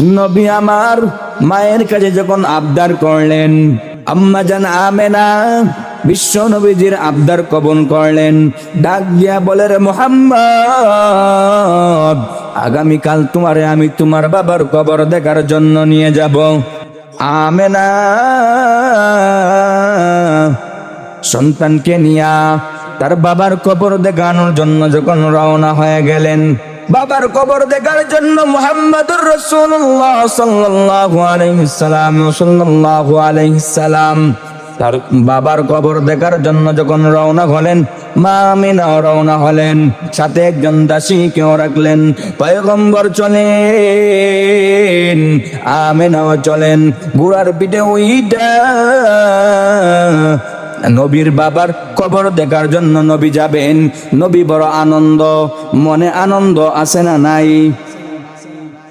নবী আমার মায়ের কাছে যখন আবদার করলেন, আম্মা জান আমেনা, বিশ্ব নবীজির আবদার কবন করলেন। ডাক দিয়া রে মোহাম্মদ, আগামীকাল তোমারে আমি তোমার বাবার কবর দেখার জন্য নিয়ে যাব। আমেনা, সন্তানকে নিয়া তার বাবার কবর দেখানোর জন্য যখন রওনা হয়ে গেলেন বাবার কবর দেখার জন্য মুহাম্মদুর রাসূলুল্লাহ সাল্লাল্লাহু আলাইহি সাল্লাম সাল্লাল্লাহু আলাইহি সাল্লাম তার বাবার কবর দেখার জন্য যখন রওনা হলেন, মা আমিনাও রওনা হলেন। সাথে একজন দাসীকেও রাখলেন। পয়গম্বর চলেন, আমিনাও চলেন। গুড়ার পিঠে উইটা নবীর বাবার কবর দেখার জন্য নবী যাবেন। নবী বড় আনন্দ, মনে আনন্দ আছে না নাই?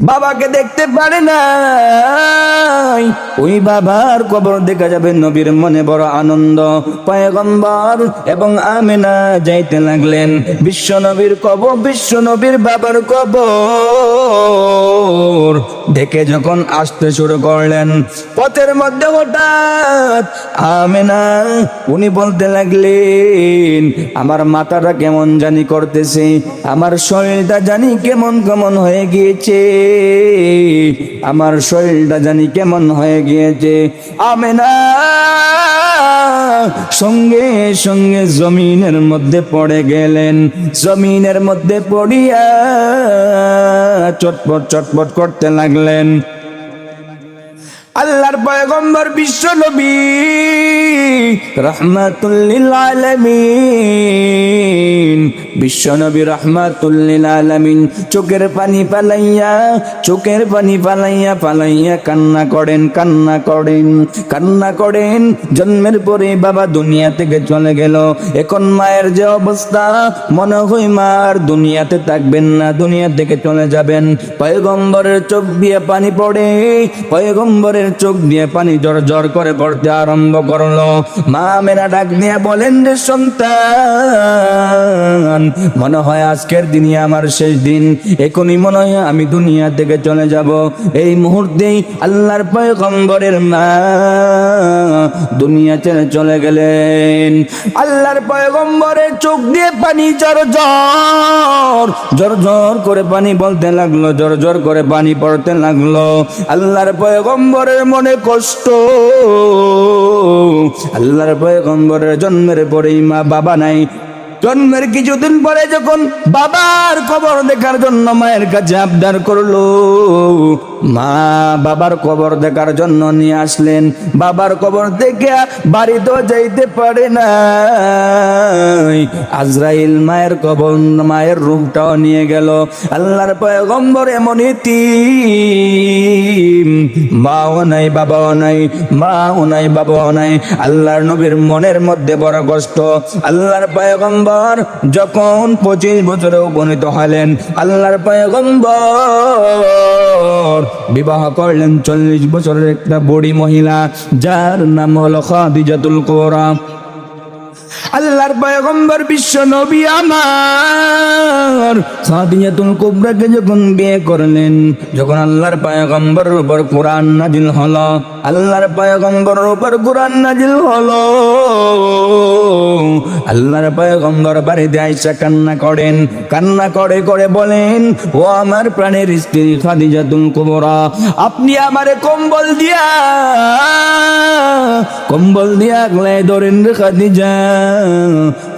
বাবাকে দেখতে পারে নাই। ওই বাবার কবর দেখা যাবে নবীর মনে বড় আনন্দ। পয়গম্বর এবং আমেনা যাইতে লাগলেন। বিশ্ব নবীর কবর, বিশ্ব নবীর বাবার কবর। দেখে যখন আসতে শুরু করলেন, পথের মধ্যে হঠাৎ আমেনা, উনি বলতে লাগলেন, আমার মাথাটা কেমন জানি করতেছে, আমার শরীরটা জানি কেমন কেমন হয়ে গিয়েছে। আমার শরীরটা জানি কেমন হয়ে গিয়েছে। আমেনা, সঙ্গে সঙ্গে জমিনের মধ্যে পড়ে গেলেন। জমিনের মধ্যে পড়িয়া চটপট চটপট করতে লাগলেন। আল্লাহর পয়গম্বর বিশ্ব নবী, রহমাতুল্লিল আলামিন। বিশ্ব নবী রহমাতুল্লিল আলামিন চোখের পানি পালাইয়া চোখের পানি পালাইয়া পালাইয়া কান্না করেন কান্না করেন কান্না করেন। জন্মের পরে বাবা দুনিয়া থেকে চলে গেল। এখন মায়ের যে অবস্থা, মনে হয় মার দুনিয়াতে থাকবেন না, দুনিয়া থেকে চলে যাবেন। পয়গম্বরের চোখ দিয়ে পানি পড়ে, পয়গম্বরের চোখ দিয়ে পানি জর জর করে পড়তে আরম্ভ করল। মা মেরা ডাক দিয়ে বলেন, রে সন্তান মনে হয় আজকের দিনই আমার শেষ দিন। এখনই মনে হয় আমি দুনিয়া থেকে চলে যাব। এই মুহূর্তেই আল্লাহর পয়গম্বরের মা দুনিয়া ছেড়ে চলে গেলেন। আল্লাহর পয়গম্বরের চোখ দিয়ে পানি জর জর জর জর করে পানি বলতে লাগল, জর জর করে পানি পড়তে লাগল। আল্লাহর পয়গম্বরের মনে কষ্ট। আল্লাহর পয়গম্বরের জন্মের পরেই মা বাবা নাই। জন্মের কিছুদিন পরে যখন বাবার খবর দেখার জন্য মায়ের কাছে আবদার করল, মা বাবার কবর দেখার জন্য নিয়ে আসলেন। বাবার কবর দেখে বাড়িতেও যাইতে পারে না আজরাইল মায়ের কবর, মায়ের রূপটাও নিয়ে গেল। আল্লাহর পয়গম্বর এমন মাও নাই, বাবাও নাই, মাও নাই, বাবাও নাই। আল্লাহর নবীর মনের মধ্যে বড় কষ্ট। আল্লাহর পয়গম্বর যখন পঁচিশ বছরে উপনীত হলেন, আল্লাহর পয়গম্বর বিবাহ করলেন চল্লিশ বছরের একটা বুড়ি মহিলা, যার নাম হলো খাদিজাতুল কোরা আল্লাহর পয়গম্বর বিশ্ব নবী আমার। খাদিজাতুল কুবরাকে যখন বিয়ে করলেন, যখন আল্লাহর পয়গম্বরের উপর কোরআন নাজিল হলো, আল্লাহর পয়গম্বরের উপর কোরআন নাজিল হলো। আল্লাহর পয়গম্বর বাড়িতে আইসা কান্না করেন, কান্না করে করে বলেন, ও আমার প্রাণের স্ত্রী খাদিজাতুল কুবরা, আপনি আমারে কম্বল দিয়া কম্বল দিয়া আগলায় ধরেন খাদিজা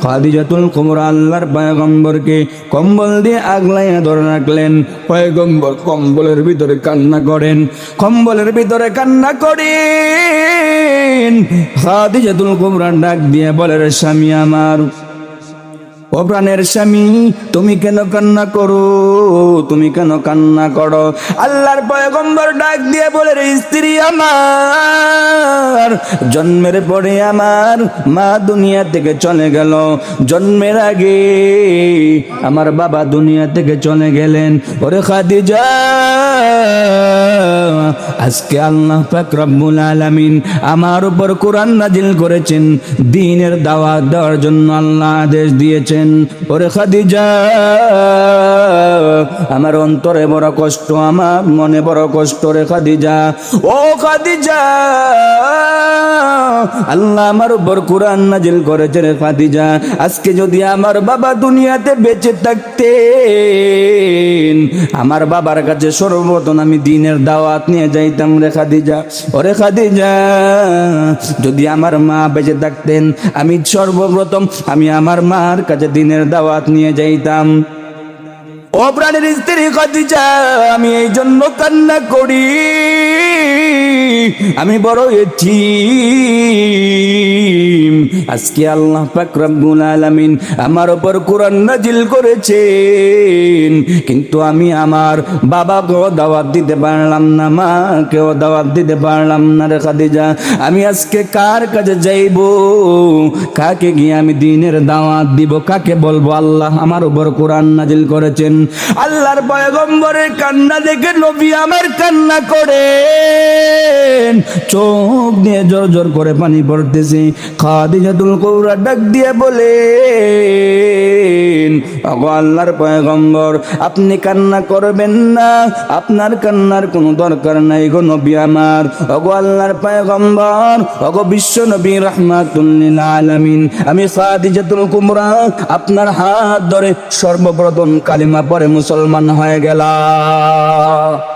খাদিজাতুল কুবরা আল্লাহর পয়গম্বরকে কম্বল দিয়ে আগলাইয়া ধরে রাখলেন। পয়গম্বর কম্বলের ভিতরে কান্না করেন। কম্বলের ভিতরে কান্না করেন। খাদিজাতুল কুবরা ডাক দিয়ে বলে স্বামী আমার ও প্রাণের স্বামী, তুমি কেন কান্না করো? তুমি কেন কান্না করো? আল্লাহর পয়গম্বর ডাক দিয়ে বলে, রে স্ত্রী আমার, জন্মের পরে আমার মা দুনিয়া থেকে চলে গেল। জন্মের আগে আমার বাবা দুনিয়া থেকে চলে গেলেন। ওরে খাদিজা, আজকে আল্লাহ পাক রব্বুল আলামিন আমার উপর কোরআন নাজিল করেছেন। দিনের দাওয়াত দেওয়ার জন্য আল্লাহ আদেশ দিয়েছেন। ওরে খাদিজা, আমার অন্তরে বড় কষ্ট, আমার মনে বড় কষ্ট রে খাদিজা। ও খাদিজা, আল্লাহ আমার উপর কোরআন নাজিল করেছে রে খাদিজা। আজকে যদি আমার বাবা দুনিয়াতে বেঁচে থাকতেন, আমার বাবার কাছে সর্বপ্রথম আমি দিনের দাওয়াত নিয়ে যাইতাম রে খাদিজা। ওরে খাদিজা, যদি আমার মা বেঁচে থাকতেন, আমি সর্বপ্রথম আমি আমার মার কাছে দিনের দাওয়াত নিয়ে যাইতাম। ও প্রাণের স্ত্রী খাদিজা আমি এই জন্য কান্না করি। আমি বড় এতিম। আজকে আল্লাহ পাক আলামিন আমার উপর কোরআন নাজিল করেছেন। কিন্তু আমি আমার বাবাকেও দাওয়াত দিতে পারলাম না, মাকেও দাওয়াত দিতে পারলাম না রে খাদিজা। আমি আজকে কার কাছে যাইব? কাকে গিয়ে আমি দিনের দাওয়াত দিব? কাকে বলব? আল্লাহ আমার উপর কোরআন নাজিল করেছেন। আল্লাহর পয়গম্বরের কান্না দেখে নবী আমার কান্না করে। চোখ দিয়ে জোর জোর করে পানি পড়তেছে। খাদিজাতুল কৌরা ডাক দিয়ে বলে আল্লাহর পয়গম্বর, আপনি কান্না করবেন না। আপনার কান্নার কোনো দরকার নাই গো নবী আমার। অগো আল্লাহর পয়গম্বর অগো বিশ্ব নবী রহমাতুল্লিল আলামিন। আমি খাদিজাতুল কুমরা আপনার হাত ধরে সর্বপ্রথম কালিমা পরে মুসলমান হয়ে গেলাম।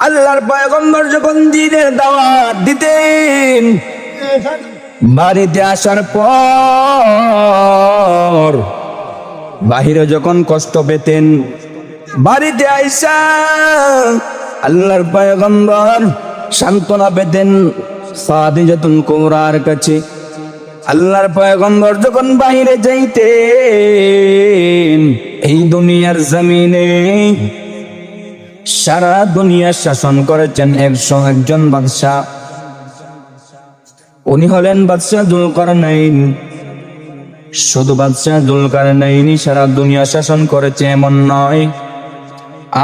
আল্লাহর পয়গম্বর যখন দিনের দাওয়াত দিতেন, বাড়িতে আসার পর বাহিরে যখন কষ্ট পেতেন, বাড়িতে আইসা আল্লাহর পয়গম্বর সান্ত্বনা পেতেন সাদিজাতুল কোরার কাছে। আল্লাহর পয়গম্বর যখন বাহিরে যাইতেন, এই দুনিয়ার জমিনে সারা দুনিয়া শাসন করেছেন একশো একজন বাদশাহ। উনি হলেন বাদশাহ দুলকারনাইন শুধু বাদশাহ দুলকারনাইনই সারা দুনিয়া শাসন করেছে এমন নয়।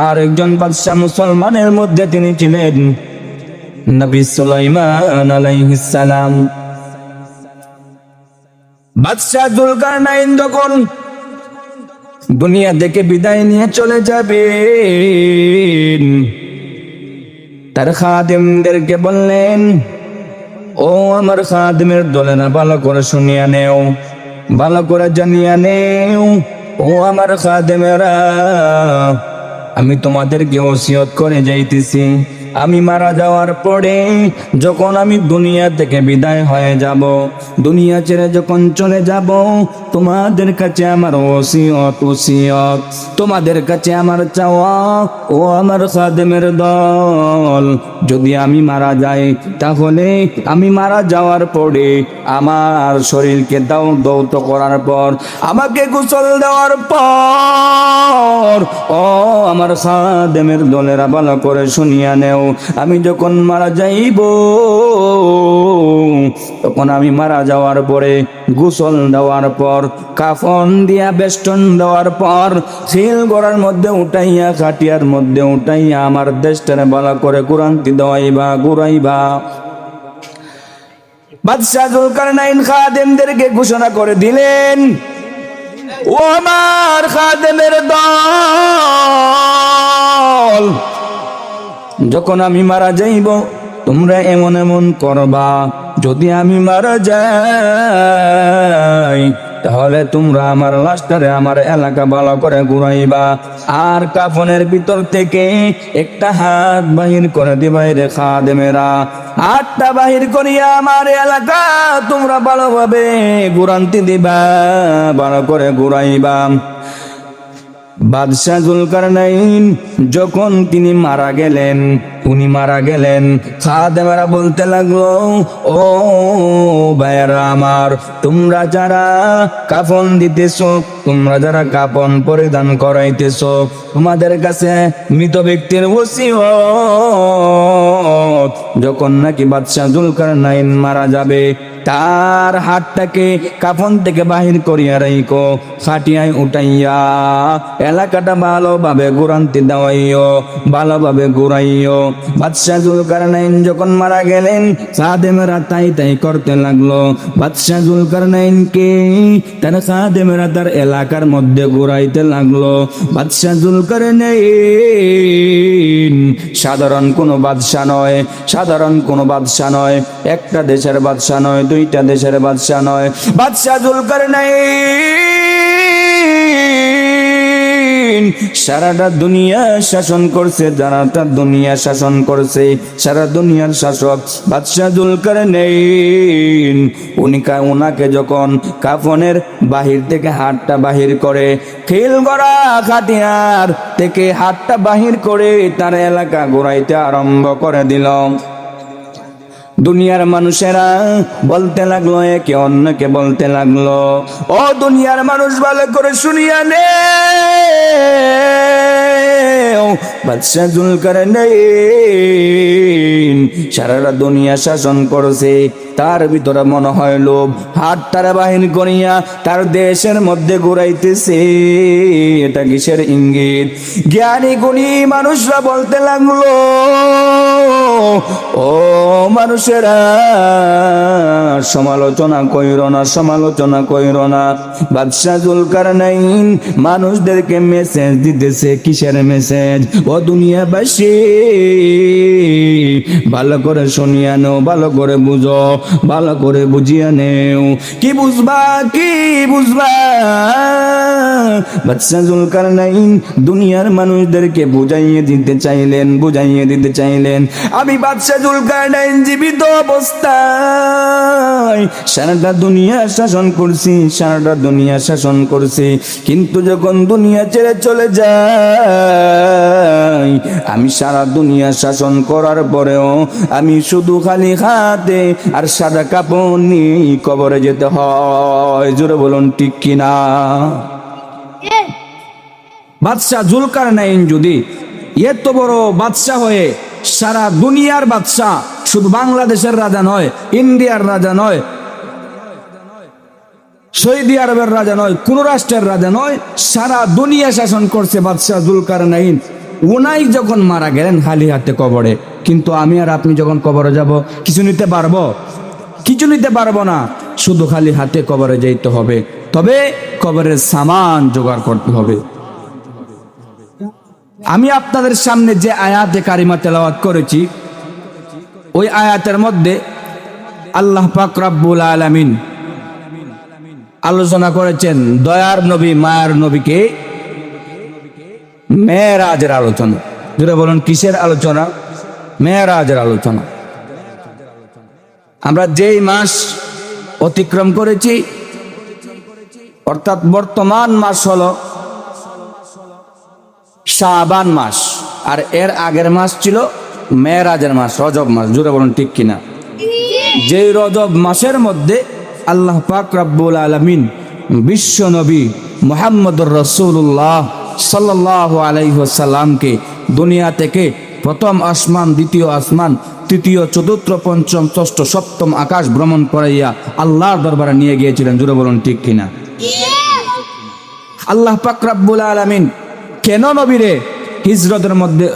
আর একজন বাদশাহ মুসলমানের মধ্যে তিনি ছিলেন নবী সুলাইমান আলাইহিস সালাম। বাদশাহ দুলকারনাইন যখন দুনিয়া থেকে বিদায় নিয়ে চলে যাবে। তার খাদেমদেরকে বললেন, ও আমার খাদেমের দলেরা ভালো করে শুনিয়া নেও, ভালো করে জানিয়া নেও। ও আমার খাদেমেরা, আমি তোমাদেরকে ওসিয়ত করে যাইতেছি। আমি মারা যাওয়ার পরে যখন আমি দুনিয়া থেকে বিদায় হয়ে যাব, দুনিয়া ছেড়ে যখন চলে যাব, তোমাদের কাছে আমার ওসিয়ত ওসিয়ত। তোমাদের কাছে আমার চাওয়া ও আমার সাদেমের দল। যদি আমি মারা যাই, তাহলে আমি মারা যাওয়ার পরে আমার শরীরকে দাও দৌত করার পর, আমাকে গোসল দেওয়ার পর, ও আমার সাদেমের দলেরা ভালো করে শুনিয়া নেও। আমি যখন মারা যাইব, তখন আমি মারা যাওয়ার পরে, গোসল দেওয়ার পর, কাফন দিয়া বেষ্টন দেওয়ার পর শিল গড়ার মধ্যে উঠাইয়া, খাটিয়ার মধ্যে উঠাইয়া আমার দেশটারে ভালো করে কুরান্তি দেওয়াইবা, ঘুরাইবা। বাদশাহ জুলকারনাইন খাদেমদেরকে ঘোষণা করে দিলেন, ও আমার খাদেমের দল যখন আমি মারা যাইব, তোমরা এমন এমন করবা। যদি আমি মারা যাই, তাহলে তোমরা আমার লাস্টারে আমার এলাকা ভালো করে ঘুরাইবা। আর কাফনের ভিতর থেকে একটা হাত বাহির করে দিবাই রে খাদেমেরা। হাতটা বাহির করিয়া আমার এলাকা তোমরা ভালোভাবে ঘুরান্তি দিবা, ভালো করে ঘুরাইবা। বাদশাহ জুলকারনাইন, যখন তিনি মারা গেলেন, উনি মারা গেলেন, খাদেমারা বলতে লাগল, ও ভাইয়ারা আমার, তোমরা যারা কাফন দিতেছ, তোমরা যারা কাপন পরিধান করাইতেছ, তোমাদের কাছে মৃত ব্যক্তির ওসিয়ত, যখন নাকি বাদশাহ জুলকারনাইন মারা যাবে তার হাতটাকে কাফন থেকে বাহির করিয়া রাইকো খাটিয়ায় উঠাইয়া এলাকাটা ভালোভাবে ঘুরান্তি দেওয়াইও, ভালোভাবে ঘুরাইও। বাদশাহ জুলকারনাইন যখন মারা গেলেন, সাদেমেরা তাই তাই করতে লাগল। বাদশাহ জুলকারনাইনকে তার সাদেমেরা তার এলাকার মধ্যে ঘুরাইতে লাগল। বাদশাহ জুলকারনাইন সাধারণ কোনো বাদশাহ নয়, সাধারণ কোনো বাদশাহ নয়, একটা দেশের বাদশাহ নয় দুইটা দেশের বাদশাহ নয়। বাদশাহ জুলকারনাইন। সারাটা দুনিয়া শাসন করছে সারাটা দুনিয়া শাসন করছে, সারা দুনিয়ার শাসক বাদশাহ জুলকারনাইন। উনি কা- উনাকে যখন কাফনের বাহির থেকে হাতটা বাহির করে, খিল গড়া খাটিয়ার থেকে হাতটা বাহির করে তার এলাকা ঘোরাইতে আরম্ভ করে দিল। দুনিয়ার মানুষেরা বলতে লাগল, একে অন্যকে বলতে লাগল। ও দুনিয়ার মানুষ, ভালো করে শুনিয়া নে। বাদশাহ জুলকার সারারা দুনিয়া শাসন করছে। তার ভিতরে মনে হয় লোভ। হাত তারা বাহিনী করিয়া তার দেশের মধ্যে ঘুরাইতেছে। এটা কিসের ইঙ্গিত? জ্ঞানী গুণী মানুষরা বলতে লাগল, ও মানুষেরা, সমালোচনা কইর না, সমালোচনা কইর না। বাদশাহ জুলকার নাইন মানুষদেরকে মেসেজ দিতেছে, কিসের মেসেজ ও দুনিয়াবাসী, ভালো করে শুনিয়া ভালো করে বুঝো। ভালো করে বুঝিয়া নেও। কি বুঝবা কি বুঝবা? বাদশাহ জুলকার নাইন দুনিয়ার মানুষদেরকে বুঝাইয়ে দিতে চাইলেন, বুঝাইয়ে দিতে চাইলেন। আমি বাদশাহ জুলকার নাইন জীবিত অবস্থায় সারাটা দুনিয়া শাসন করছি, সারাটা দুনিয়া শাসন করছি। কিন্তু যখন দুনিয়া ছেড়ে চলে যাই আমি সারা দুনিয়া শাসন করার পরেও আমি শুধু খালি হাতে আর সাদা কাপড় নিয়ে কবরে যেতে হয়। জোরে বলুন ঠিক কিনা? বাদশাহ জুলকার নাইন যদি এত বড় বাদশাহ হয়ে সারা দুনিয়ার বাদশাহ শুধু বাংলাদেশের রাজা নয় ইন্ডিয়ার রাজা নয় সৌদি আরবের রাজা নয় কোন রাষ্ট্রের রাজা নয় সারা দুনিয়া শাসন করছে বাদশাহ জুলকার নাইন উনাই যখন মারা গেলেন খালি হাতে কবরে। কিন্তু আমি আর আপনি যখন কবরে যাব কিছু নিতে পারব? কিছু নিতে পারব না। শুধু খালি হাতে কবরে যেতে হবে। তবে কবরের সামান জোগাড় করতে হবে। আমি আপনাদের সামনে যে আয়াতে কারিমা তেলাওয়াত করেছি, ওই আয়াতের মধ্যে আল্লাহ পাক রাব্বুল আলামিন আলোচনা করেছেন দয়ার নবী, মায়ার নবীকে মেয়েরাজের আলোচনা। যেটা বলুন, কিসের আলোচনা? মেয়েরাজের আলোচনা। আমরা যেই মাস অতিক্রম করেছি, অর্থাৎ বর্তমান মাস হল শাবান মাস। আর এর আগের মাস ছিল মেয়েরাজের মাস, রজব মাস জুড়ে বলুন ঠিক কিনা? যেই রজব মাসের মধ্যে আল্লাহ পাক রাব্বুল আলমিন বিশ্ব নবী মোহাম্মদুর রসুল্লাহ সাল্লাহ আলাইসাল্লামকে দুনিয়া থেকে প্রথম আসমান, দ্বিতীয় আসমান, তৃতীয়, চতুর্থ, পঞ্চম, ষষ্ঠ, সপ্তম আকাশ ভ্রমণ করাইয়া আল্লাহর দরবারে নিয়ে গিয়েছিলেন। জুড়ে বলুন, ঠিক কিনা? আল্লাহ পাক রাব্বুল আলামিন কেন নবীরে হিজরতের মধ্যে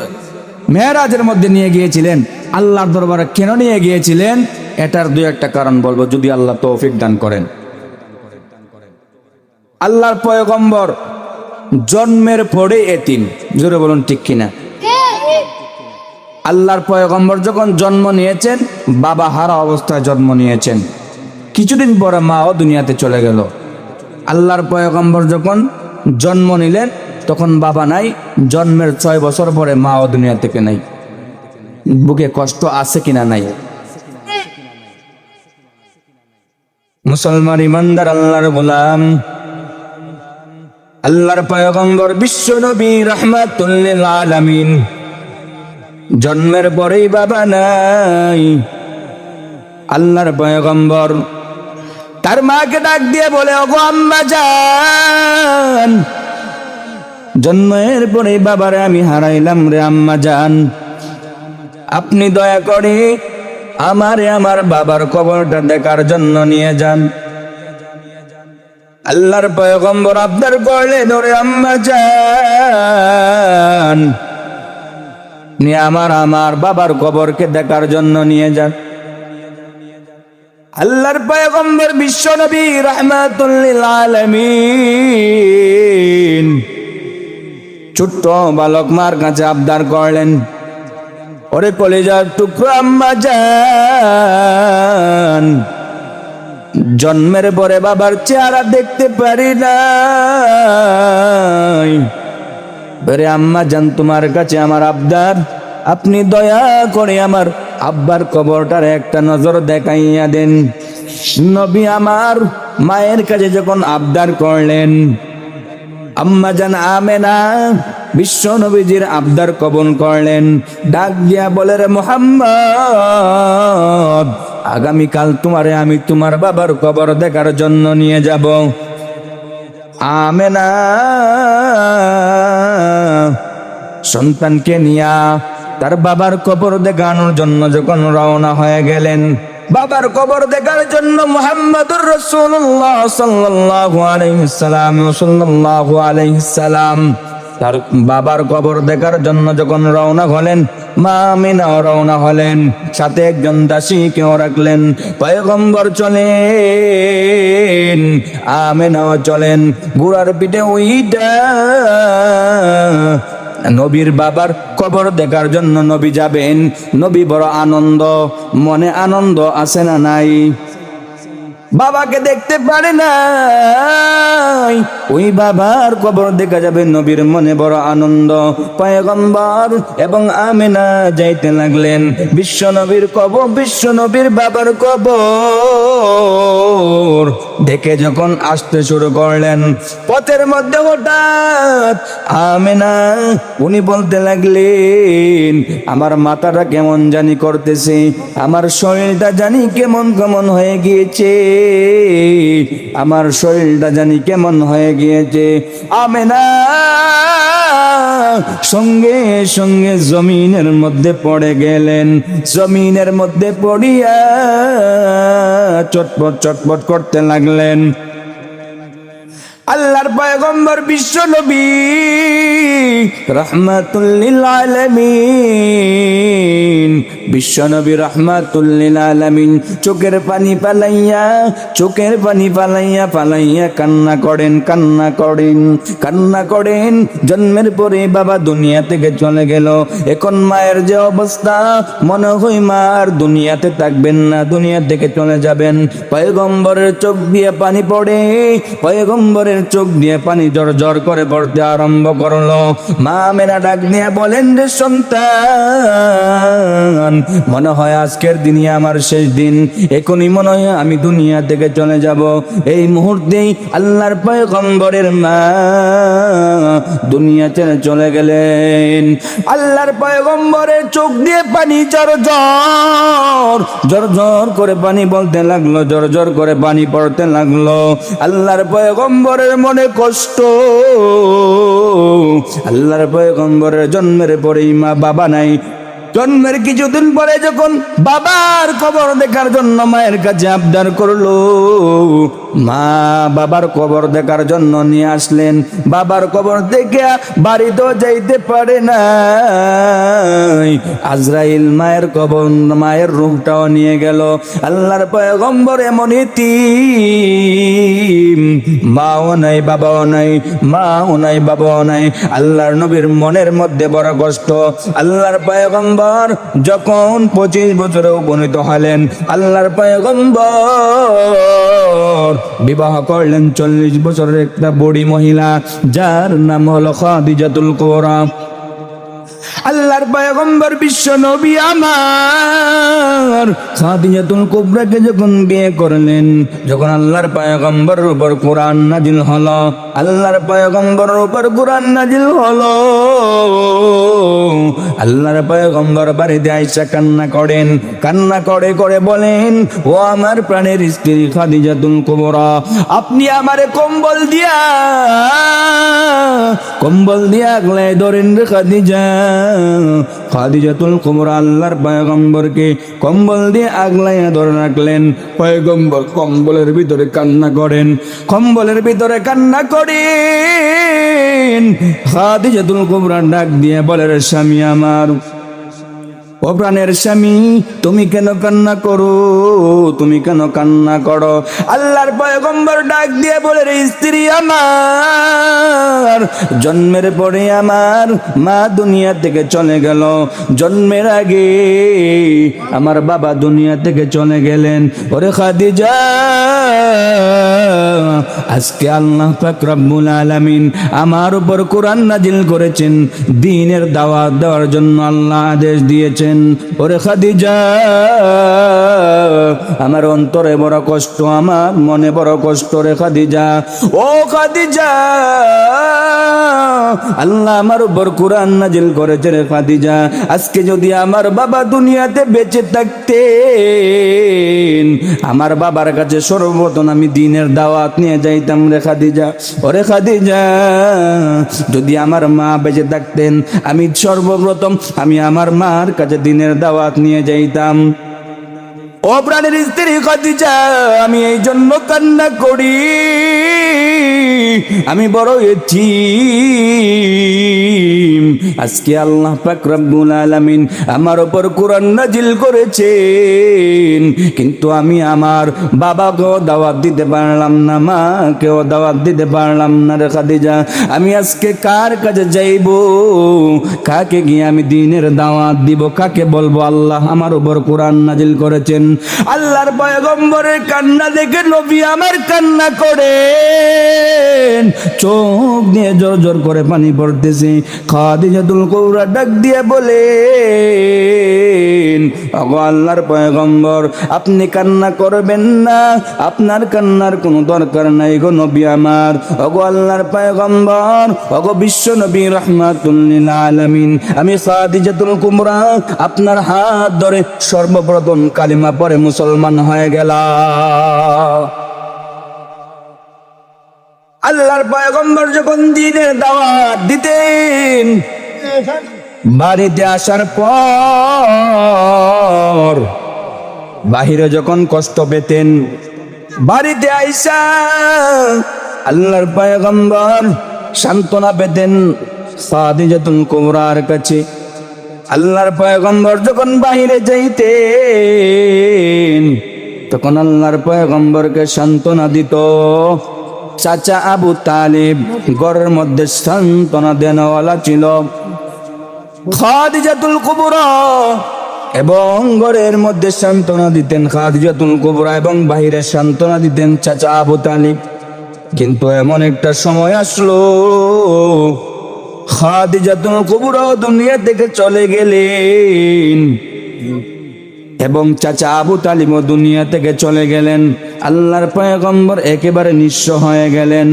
মেহরাজের মধ্যে নিয়ে গিয়েছিলেন? আল্লাহর দরবারে কেন নিয়ে গিয়েছিলেন? এটার দুই একটা কারণ বলব, যদি আল্লাহ তৌফিক দান করেন। আল্লাহর পয়গম্বর জন্মের পরে এতিম। জোরে বলুন, ঠিক কিনা? আল্লাহর পয়গম্বর যখন জন্ম নিয়েছেন, বাবা হারা অবস্থায় জন্ম নিয়েছেন। কিছুদিন পরে মাও দুনিয়াতে চলে গেল। আল্লাহর পয়গম্বর যখন জন্ম নিলেন, তখন বাবা নাই, জন্মের ছয় বছর পরে মাও দুনিয়া থেকে নাই। বুকে কষ্ট আছে কিনা নাই? মুসলমান ইমানদার, আল্লাহর গোলাম। আল্লাহর পয়গম্বর বিশ্ব নবী রহমাতুল্লিল আলামিন। জন্মের পরেই বাবা নাই। আল্লাহর পয়গম্বর তার মাকে ডাক দিয়ে বলে, ওগো আম্মা যান জন্মের পরে বাবারে আমি হারাইলাম রে আম্মা যান আপনি দয়া করে আমারে আমার বাবার কবরটা দেখার জন্য নিয়ে যান। আল্লাহর পয়গম্বর আবদার করলে ধরে আম্মা যান নিয়ে আমার আমার বাবার কবরকে দেখার জন্য নিয়ে যান। আল্লাহর পয়গম্বর বিশ্ব নবী রহমাতুল্লিল আলামিন। ছোট্ট বালক মার কাছে আবদার করলেন, ওরে কলেজার টুকরো আম্মা যান জন্মের পরে বাবার চেহারা দেখতে পারি না বেরে আম্মা যান তোমার কাছে আমার আবদার। আপনি দয়া করে আমার আব্বার কবরটার একটা নজর দেখাইয়া দেন। নবী আমার মায়ের কাছে যখন আবদার করলেন, আম্মা জান আমেনা, বিশ্ব নবীজির আবদার কবন করলেন। ডাক দিয়া বলে, রে মোহাম্মদ, আগামীকাল তোমারে আমি তোমার বাবার কবর দেখার জন্য নিয়ে যাব। আমেনা সন্তানকে নিয়া তার বাবার কবর দেখানোর জন্য যখন রওনা হয়ে গেলেন, বাবার কবর দেখার জন্য মোহাম্মদুর রসুল্লাহ সাল্লাম সাল্লাল্লাহু আলাইহি সাল্লাম তার বাবার কবর দেখার জন্য যখন রওনা হলেন মা আমিনা রওনা হলেন। সাথে একজন দাসীকেও রাখলেন। পয়গম্বর চলেন। আমিনাও চলেন। বুড়ার পিঠে ওইটা নবীর বাবার কবর দেখার জন্য নবী যাবেন। নবী বড় আনন্দ। মনে আনন্দ আছে না নাই? বাবাকে দেখতে পারে না ওই বাবার কবর দেখা যাবে নবীর মনে বড় আনন্দ। পয়গম্বর এবং আমেনা যাইতে লাগলেন। বিশ্ব নবীর কবর, বিশ্ব নবীর বাবার কবর। দেখে যখন আসতে শুরু করলেন, পথের মধ্যে হঠাৎ আমেনা, উনি বলতে লাগলেন, আমার মাথাটা কেমন জানি করতেছে, আমার শরীরটা জানি কেমন কেমন হয়ে গিয়েছে। আমার শরীরটা জানি কেমন হয়ে গিয়েছে। আমেনা সঙ্গে সঙ্গে জমিনের মধ্যে পড়ে গেলেন। জমিনের মধ্যে পড়িয়া চটপট চটপট করতে লাগলেন। আল্লাহর পয়গম্বর বিশ্ব নবী, রহমাতুল্লিল আলামিন। বিশ্ব নবী রহমাতুল্লিল আলামিন, চোখের পানি পালাইয়া, চোখের পানি পালাইয়া পালাইয়া কান্না করেন কান্না করেন কান্না করেন। জন্মের পরে বাবা দুনিয়া থেকে চলে গেল। এখন মায়ের যে অবস্থা, মনে হয় মা আর দুনিয়াতে থাকবেন না, দুনিয়া থেকে চলে যাবেন। পয়গম্বরের চোখ দিয়ে পানি পড়ে, পয়গম্বরের চোখ দিয়ে পানি জর জর করে পড়তে আরম্ভ করল। মা মেরা ডাক দিয়ে বলেন, রে সন্তান, মনে হয় আজকের দিনই আমার শেষ দিন। এখনই মনে হয় আমি দুনিয়া থেকে চলে যাব। এই মুহূর্তেই আল্লাহর পয়গম্বরের মা দুনিয়া ছেড়ে চলে গেলেন। আল্লাহর পয়গম্বরের চোখ দিয়ে পানি জর জর জর জর করে পানি বলতে লাগল, জর জর করে পানি পড়তে লাগল। আল্লাহর পয়গম্বরের মনে কষ্ট। আল্লাহর পয়গম্বরের জন্মের পরেই মা বাবা নাই। জন্মের কিছুদিন পরে যখন বাবার কবর দেখার জন্য মায়ের কাছে আবদার করল, মা বাবার কবর দেখার জন্য নিয়ে আসলেন। বাবার কবর দেখে বাড়িতেও যাইতে পারে না আজরাইল মায়ের কবর, মায়ের রূপটাও নিয়ে গেল। আল্লাহর পয়গম্বর এমন ইতিম। মাও নাই, বাবাও নাই, মাও নাই, বাবাও নাই। আল্লাহর নবীর মনের মধ্যে বড় কষ্ট। আল্লাহর পয়গম্বর যখন পঁচিশ বছরে উপনীত হলেন, আল্লাহর পয়গম্বর বিবাহ করলেন চল্লিশ বছরের একটা বড়ি মহিলা, যার নাম হলো খাদিজাতুল কোরা আল্লাহর পয়গম্বর বিশ্ব নবী আমার। খাদিজাতুল কুবরাকে যখন বিয়ে করলেন, যখন আল্লাহর পয়গম্বরের উপর কোরআন নাজিল হলো, আল্লাহর পয়গম্বরের উপর কোরআন নাজিল হলো, আল্লাহর পয়গম্বর বাড়িতে আইসা কান্না করেন, কান্না করে করে বলেন, ও আমার প্রাণের স্ত্রী খাদিজাতুল কুবরা, আপনি আমারে কম্বল দিয়া কম্বল দিয়া আগলে ধরেন রে খাদিজা। খাদিজাতুল কুবরা আল্লাহর পয়গম্বরকে কম্বল দিয়ে আগলাইয়া ধরে রাখলেন। পয়গম্বর কম্বলের ভিতরে কান্না করেন। কম্বলের ভিতরে কান্না করেন। খাদিজাতুল কুমরা ডাক দিয়ে বলে স্বামী আমার ও প্রাণের স্বামী, তুমি কেন কান্না করো? তুমি কেন কান্না করো? আল্লাহর পয়গম্বর ডাক দিয়ে বলে, রে স্ত্রী আমার, জন্মের পরে আমার মা দুনিয়া থেকে চলে গেল। জন্মের আগে আমার বাবা দুনিয়া থেকে চলে গেলেন। ওরে খাদিজা, আজকে আল্লাহ পাক রব্বুল আলামিন আমার উপর কোরআন নাজিল করেছেন। দিনের দাওয়াত দেওয়ার জন্য আল্লাহ আদেশ দিয়েছেন। ওরে খাদিজা, আমার অন্তরে বড় কষ্ট, আমার মনে বড় কষ্ট রে খাদিজা। ও খাদিজা, আল্লাহ আমার উপর কোরআন নাজিল করেছে রে খাদিজা। আজকে যদি আমার বাবা দুনিয়াতে বেঁচে থাকতেন, আমার বাবার কাছে সর্বপ্রথম আমি দিনের দাওয়াত নিয়ে যাইতাম রে খাদিজা। ওরে খাদিজা, যদি আমার মা বেঁচে থাকতেন, আমি সর্বপ্রথম আমি আমার মার কাছে দিনের দাওয়াত নিয়ে যাইতাম। ও প্রাণের স্ত্রী খাদিজা আমি এই জন্য কান্না করি। আমি বড় এতিম। আজকে আল্লাহ পাক আলামিন আমার উপর কোরআন নাজিল করেছেন। কিন্তু আমি আমার বাবাকেও দাওয়াত দিতে পারলাম না, মাকেও দাওয়াত দিতে পারলাম না রে খাদিজা। আমি আজকে কার কাছে যাইব? কাকে গিয়ে আমি দিনের দাওয়াত দিব? কাকে বলব? আল্লাহ আমার উপর কোরআন নাজিল করেছেন। আল্লাহর পয়গম্বরের কান্না দেখে নবী আমার কান্না করে। চোখ দিয়ে জোর জোর করে পানি পড়তেছে। খাদিজাতুল কৌরা ডাক দিয়ে বলে আল্লাহর পয়গম্বর, আপনি কান্না করবেন না। আপনার কান্নার কোনো দরকার নাই গো নবী আমার। অগো আল্লাহর পয়গম্বর অগো বিশ্ব নবী রহমাতুল্লিল আলামিন। আমি খাদিজাতুল কুমরা আপনার হাত ধরে সর্বপ্রথম কালিমা পরে মুসলমান হয়ে গেলাম। আল্লাহর পয়গম্বর যখন দিনের দাওয়াত দিতেন, বাড়িতে আসার পর বাহিরে যখন কষ্ট পেতেন, বাড়িতে আইসা আল্লাহর পয়গম্বর সান্ত্বনা পেতেন, সাদিজাতুল কুবরার কাছে। আল্লাহর পয়গম্বর যখন বাহিরে যাইতেন, তখন আল্লাহর পয়গম্বরকে সান্ত্বনা দিত। চাচা আবু তালিব ঘরের মধ্যে সান্ত্বনা দেনওয়ালা ছিল। খাদিজাতুল কুবরা এবং ঘরের মধ্যে সান্ত্বনা দিতেন খাদিজাতুল কুবরা এবং বাহিরে সান্ত্বনা দিতেন চাচা আবু তালিব। কিন্তু এমন একটা সময় আসলো, খাদিজাতুল কুবরা দুনিয়া থেকে চলে গেলেন। এবং চাচা আবু তালিমও দুনিয়া থেকে চলে গেলেন। আল্লাহর পয়গম্বর একেবারে নিঃস্ব হয়ে গেলেন।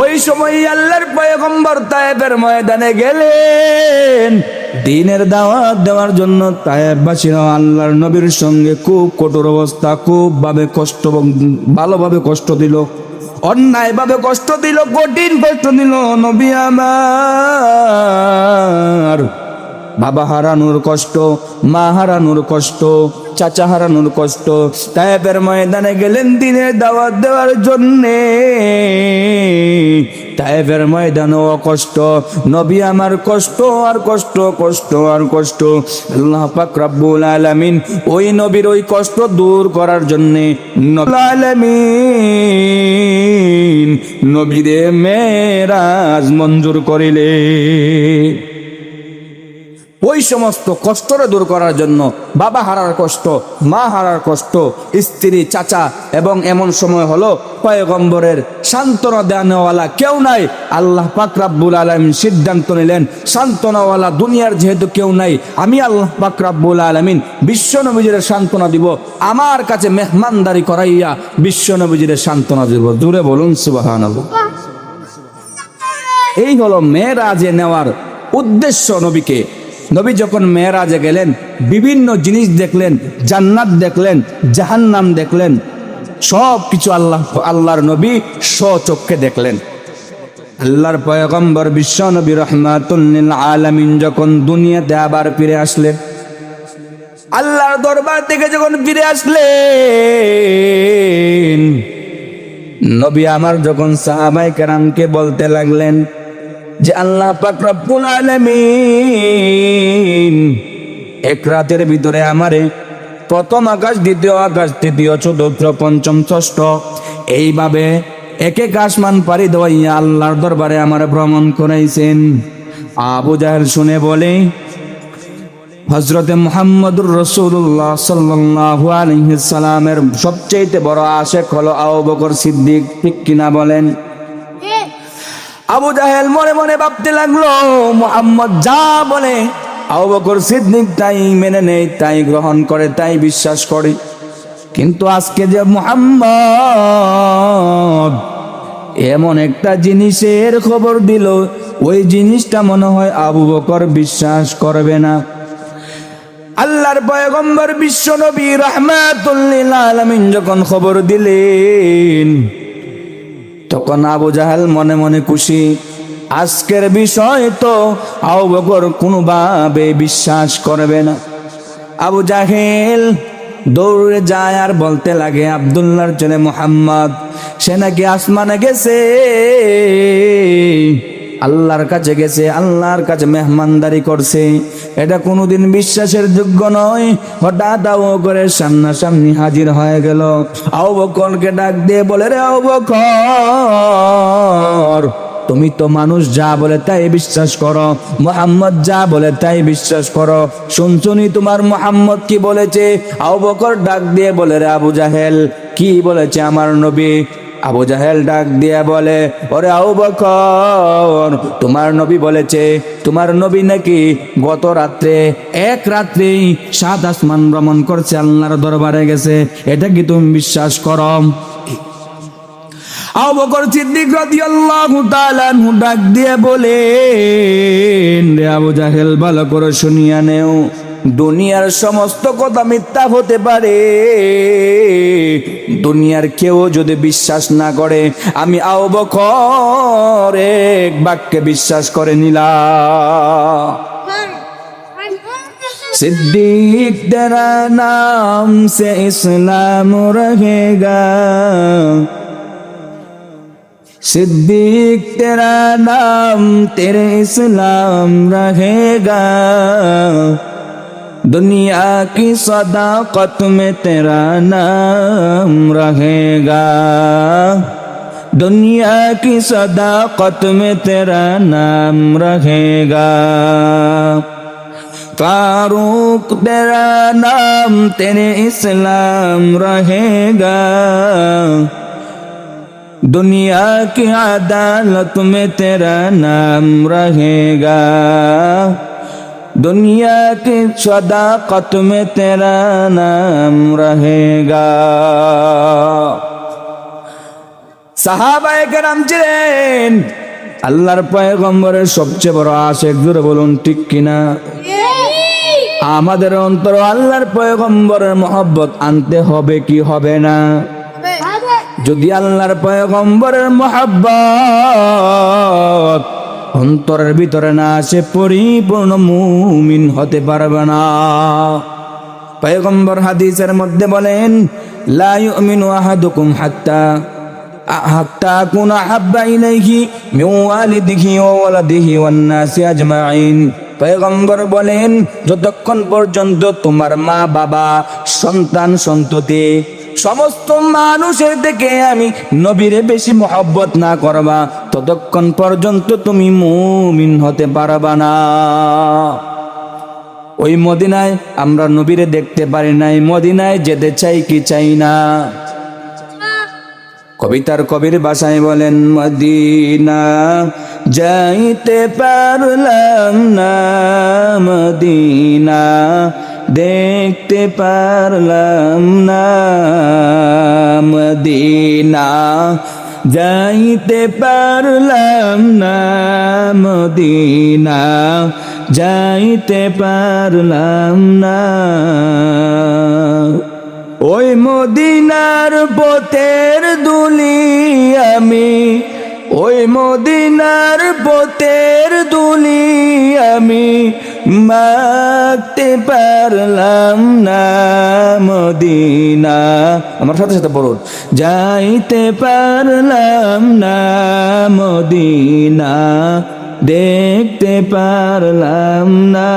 ওই সময় আল্লাহর পয়গম্বর তায়েবের ময়দানে গেলেন। দিনের দাওয়াত দেওয়ার জন্য তায়েববাসীরা আল্লাহর নবীর সঙ্গে খুব কঠোর অবস্থা খুব ভাবে কষ্ট ভালোভাবে কষ্ট দিল অন্যায় ভাবে কষ্ট দিল, কঠিন কষ্ট দিল। নবী আমার বাবা হারানোর কষ্ট, মা হারানোর কষ্ট, চাচা হারানোর কষ্ট, তাইপের ময়দানে গেলেন দিনে দাওয়াত দেওয়ার জন্যে। তাইপের ময়দানও কষ্ট নবী আমার কষ্ট আর কষ্ট কষ্ট আর কষ্ট। আল্লাহ পাক রব্বুল আলামিন ওই নবীর ওই কষ্ট দূর করার জন্যে আলামিন নবীরে মেরাজ মঞ্জুর করিলে ওই সমস্ত কষ্টরে দূর করার জন্য বাবা হারার কষ্ট, মা হারার কষ্ট, স্ত্রী, চাচা এবং এমন সময় হলো পয়গম্বরের সান্ত্বনা দেওয়ালা কেউ নাই। আল্লাহ পাকরাব্বুল আলম সিদ্ধান্ত নিলেন, সান্ত্বনাওয়ালা দুনিয়ার যেহেতু কেউ নাই, আমি আল্লাহ পাকরাব্বুল আলমিন বিশ্ব সান্ত্বনা দিব, আমার কাছে মেহমানদারি করাইয়া বিশ্ব সান্ত্বনা দিব। দূরে বলুন সুবাহান এই হলো মেয়েরাজে নেওয়ার উদ্দেশ্য নবীকে। নবী যখন মেয়েরাজে গেলেন, বিভিন্ন জিনিস দেখলেন, জান্নাত দেখলেন, জাহান্নাম দেখলেন, সব কিছু আল্লাহ, আল্লাহর নবী স্বচক্ষে দেখলেন। আল্লাহর পয়গম্বর বিশ্ব নবী রহমাতুল্লিল আলামিন যখন দুনিয়াতে আবার ফিরে আসলেন, আল্লাহর দরবার থেকে যখন ফিরে আসলেন, নবী আমার যখন সাহাবাই কেরামকে বলতে লাগলেন যে আল্লাহ পাক রব্বুল আলামিন এক রাতের ভিতরে আমারে প্রথম আকাশ, দ্বিতীয় আকাশ, তৃতীয়, চতুর্থ, পঞ্চম, ষষ্ঠ এইভাবে এক এক আসমান পাড়ি দেওয়াইয়া আল্লাহর দরবারে আমার ভ্রমণ করাইছেন। আবু জাহেল শুনে বলে হজরতে মোহাম্মদুর রসুল্লাহ সাল্লাহু আলহিসালামের সবচেয়ে বড় আশেক হলো আবু বকর সিদ্দিক। ঠিক কিনা বলেন আবু জাহেল মনে মনে ভাবতে লাগল, মোহাম্মদ যা বলে, আবু বকর সিদ্দিক তাই মেনে নেই তাই গ্রহণ করে, তাই বিশ্বাস করে। কিন্তু আজকে যে মোহাম্মদ এমন একটা জিনিসের খবর দিল, ওই জিনিসটা মনে হয় আবু বকর বিশ্বাস করবে না। আল্লাহর পয়গম্বর বিশ্ব নবী রহমাতুল্লিল আলামিন যখন খবর দিলেন তখন আবু জাহাল মনে মনে খুশি। আজকের বিষয় তো আবু বকর কোনোভাবে বিশ্বাস করবে না। আবু জাহেল দৌড়ে যায় আর বলতে লাগে, আবদুল্লাহর ছেলে মোহাম্মদ, সে নাকি আসমানে গেছে? আল্লাহর কাছে গেছে, আল্লাহর কাছে মেহমানদারি করছে। এটা কোনোদিন বিশ্বাসের যোগ্য নয়। হঠাৎ আও করে সামনাসামনি হাজির হয়ে গেল। আও বকরকে ডাক দিয়ে বলে, রে আও তুমি তো মানুষ, যা বলে তাই বিশ্বাস করো। মোহাম্মদ যা বলে তাই বিশ্বাস করো। শুনছুনি তোমার মোহাম্মদ কি বলেছে? আবু বকর ডাক দিয়ে বলে, রে আবু জাহেল, কি বলেছে আমার নবী? আবু জাহেল ডাক দিয়া বলে, ওরে আউ বকর, তোমার নবী বলেছে, তোমার নবী নাকি গত রাত্রে, এক রাত্রেই সাত আসমান ভ্রমণ করছে আল্লাহর দরবারে গেছে। এটা কি তুমি বিশ্বাস করো? বকর ডাক দিয়ে বলেন, রে আবু জাহেল, ভালো করে শুনিয়া নেও। দুনিয়ার সমস্ত কথা মিথ্যা হতে পারে দুনিয়ার কেউ যদি বিশ্বাস না করে আমি আবু বকর এক বাক্যে বিশ্বাস করে নিলাম सिद्दीक तेरा नाम से इस्लाम रहेगा सिद्दीक तेरा नाम तेरे इस्लाम रहेगा दुनिया की सदाकत में तेरा नाम रहेगा दुनिया की सदाकत में तेरा नाम रहेगा फारूक तेरा नाम तेरे इस्लाम रहेगा दुनिया की अदालत में तेरा नाम रहेगा दुनिया की सदाकत में तेरा नाम रहेगा সাহাবায়ে কেরাম ছিলেন আল্লাহর পয়গম্বরের সবচেয়ে বড় আশেক জুড়ে বলুন ঠিক কিনা আমাদের অন্তর আল্লাহর পয়গম্বরের মহব্বত আনতে হবে কি হবে না যদি আল্লাহর পয়গম্বরের মহাব্বত অন্তরের ভিতরে না আসে পরিপূর্ণ মুমিন হতে পারবে না। পয়গম্বর হাদিসের মধ্যে বলেন, লা আহাদুকুম হাত্তা বলেন, যতক্ষণ পর্যন্ত তোমার মা বাবা সন্তান সন্ততি সমস্ত মানুষের থেকে আমি নবীরে বেশি মহব্বত না করবা। ততক্ষণ পর্যন্ত তুমি মুমিন হতে পারবা না। ওই মদিনায় আমরা নবীরে দেখতে পারি নাই, মদিনায় যেতে চাই কি চাই না। কবিতার কবির বাসায় বলেন, মদিনা যাইতে পারলাম না, মদিনা দেখতে পারলাম না, মদিনা যাইতে পারলাম না, মদিনা যাইতে পারলাম না। ওই মদিনার পথের দুলি আমি, ওই মদিনার পথের দুলি আমি মাগতে পারলাম না মদিনা। আমার সাথে সাথে বলুন, যাইতে পারলাম না মদিনা, দেখতে পারলাম না।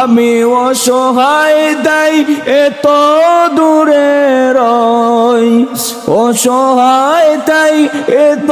আমি অসহায়, তাই এত দূরে রই অসহায়, তাই এত